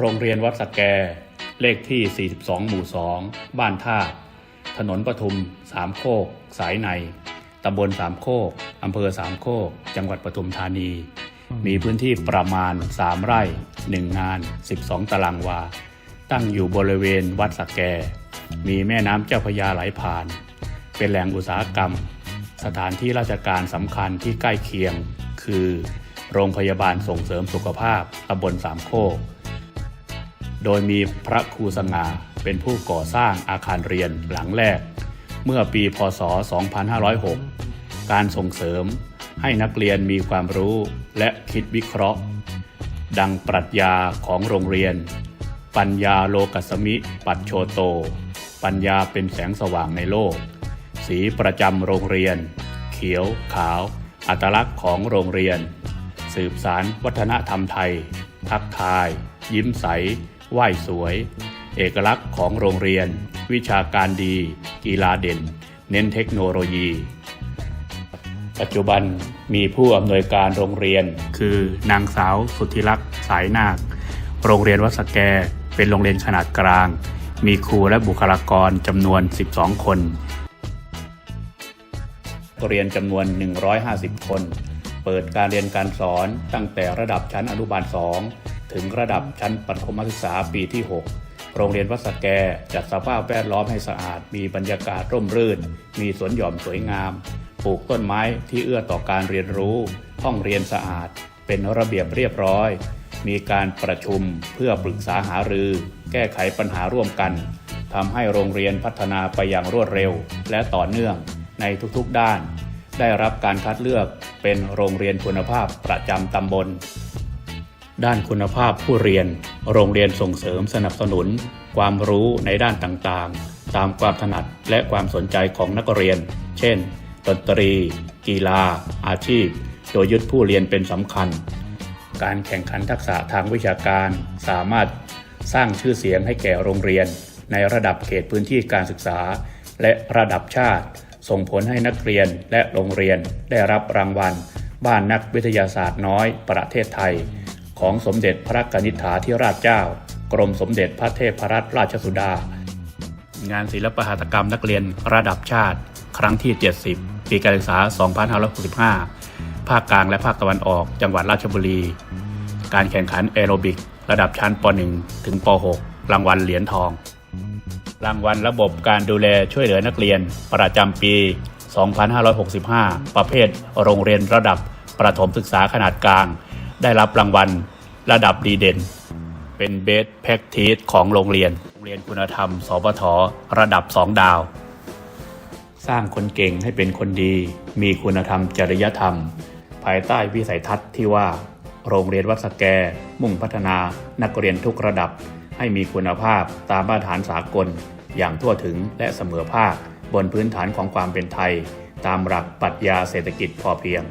โรงเรียนวัดสแก เลขที่ 42 หมู่ 2 บ้านท่าถนนปทุมสามโคก สายใน ตำบลสามโคก อำเภอสามโคก จังหวัดปทุมธานี มีพื้นที่ประมาณ 3 ไร่ 1 งาน 12 ตารางวา ตั้งอยู่บริเวณวัดสแก มีแม่น้ำเจ้าพยาไหลผ่าน เป็นแหล่งอุตสาหกรรม สถานที่ราชการสำคัญที่ใกล้เคียง คือ โรงพยาบาลส่งเสริมสุขภาพตำบลสามโคก โดยมีพระครูสง่าเป็นผู้ก่อสร้างอาคารเรียนหลังแรก เมื่อปีพศ 2506 การส่งเสริมให้นักเรียนมีความรู้และคิดวิเคราะห์ ดังปรัชญาของโรงเรียน ปัญญาโลกัสมิ ปัจโชโต ปัญญาเป็นแสงสว่างในโลก สีประจำโรงเรียน เขียว ขาว อัตลักษณ์ของโรงเรียน สืบสารวัฒนธรรมไทย ทักทาย ยิ้มใส ไหว้สวย เอกลักษณ์ของโรงเรียน วิชาการดี กีฬาเด่น เน้นเทคโนโลยี ปัจจุบันมีผู้อำนวยการโรงเรียน คือนางสาวสุธิรักษ์สายนาค โรงเรียนวัดสแกเป็นโรงเรียนขนาดกลาง มีครูและบุคลากรจำนวน 12 คนเรียนจำนวน 150 คน เปิดการเรียนการสอนตั้งแต่ระดับชั้นอนุบาล 2 ถึงระดับชั้นประถมศึกษาปีที่ 6 โรงเรียนวัดสแกจัดสภาพแวดล้อมให้สะอาด มีบรรยากาศร่มรื่น มีสวนหย่อมสวยงาม ปลูกต้นไม้ที่เอื้อต่อการเรียนรู้ ห้องเรียนสะอาด เป็นระเบียบเรียบร้อย มีการประชุมเพื่อปรึกษาหารือ แก้ไขปัญหาร่วมกันทำให้โรงเรียนพัฒนาไปอย่างรวดเร็ว และต่อเนื่องในทุกๆด้าน ได้รับการคัดเลือกเป็นโรงเรียนคุณภาพประจำตำบล ด้านคุณภาพผู้เรียน โรงเรียนส่งเสริมสนับสนุน ความรู้ในด้านต่างๆ ตามความถนัดและความสนใจของนักเรียน เช่น ดนตรี กีฬา อาชีพ โดยยึดผู้เรียนเป็นสำคัญ การแข่งขันทักษะทางวิชาการ สามารถสร้างชื่อเสียงให้แก่โรงเรียน ในระดับเขตพื้นที่การศึกษา และระดับชาติ ส่งผลให้นักเรียนและโรงเรียนได้รับรางวัล บ้านนักวิทยาศาสตร์น้อย ประเทศไทย ของสมเด็จพระกนิษฐาธิราชเจ้า กรมสมเด็จพระเทพรัตนราชสุดา งานศิลปหัตถกรรมนักเรียนระดับชาติ ครั้งที่ 70 ปีการศึกษา 2565 ภาคกลางและภาคตะวันออก จังหวัดราชบุรี การแข่งขันแอโรบิก ระดับชั้นป .1 ถึงป .6 รางวัลเหรียญทอง รางวัลระบบการดูแลช่วยเหลือนักเรียน ประจำปี 2565 ประเภทโรงเรียนระดับประถมศึกษาขนาดกลาง ได้รับรางวัลระดับดีเด่น เป็นเบสแพ็กทีสของโรงเรียน โรงเรียนคุณธรรมสปทระดับ 2 ดาว สร้างคนเก่งให้เป็นคนดี มีคุณธรรมจริยธรรม ภายใต้วิสัยทัศน์ที่ว่า โรงเรียนวัดสแก มุ่งพัฒนานักเรียนทุกระดับ ให้มีคุณภาพตามมาตรฐานสากล อย่างทั่วถึงและเสมอภาค บนพื้นฐานของความเป็นไทย ตามหลักปรัชญาเศรษฐกิจพอเพียง